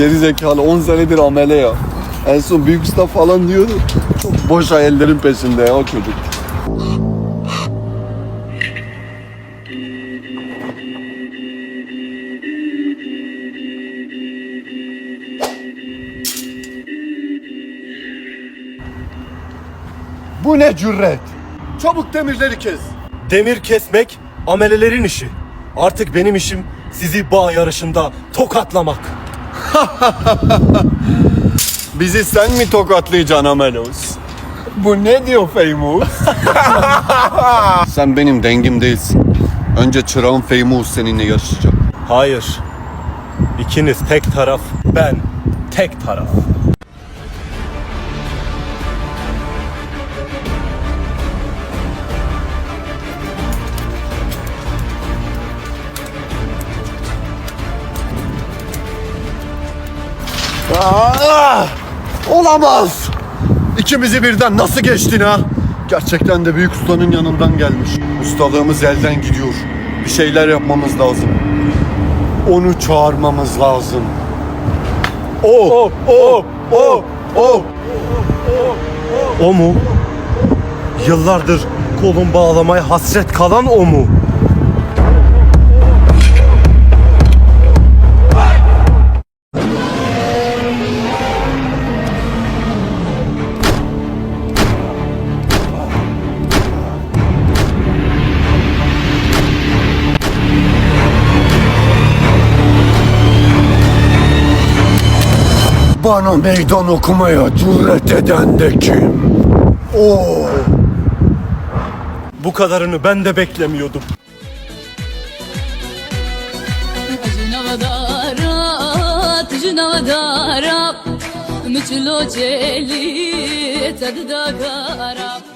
Geri zekalı 10 senedir amele ya. En son büyük usta falan diyordu. Çok boş hayallerin peşinde ya o çocuk. Bu ne cüret? Çabuk demirleri kes. Demir kesmek amelelerin işi. Artık benim işim sizi bağ yarışında tokatlamak. Bizi sen mi tokatlayacaksın Amelos? Bu ne diyor Famous? sen benim dengim değilsin. Önce çırağım Famous seninle yarışacak. Hayır. İkiniz tek taraf, ben tek taraf. Aa! Olamaz! İkimizi birden nasıl geçtin ha? Gerçekten de büyük ustanın yanından gelmiş. Ustalığımız elden gidiyor. Bir şeyler yapmamız lazım. Onu çağırmamız lazım. O, O, o, o, o. o mu? Yıllardır kolun bağlamaya hasret kalan o mu? Bana meydan okumaya cüret eden de kim? O. Bu kadarını ben de beklemiyordum. Ajnavadara, tujnavadara, Mchlo cheli, tadda gara.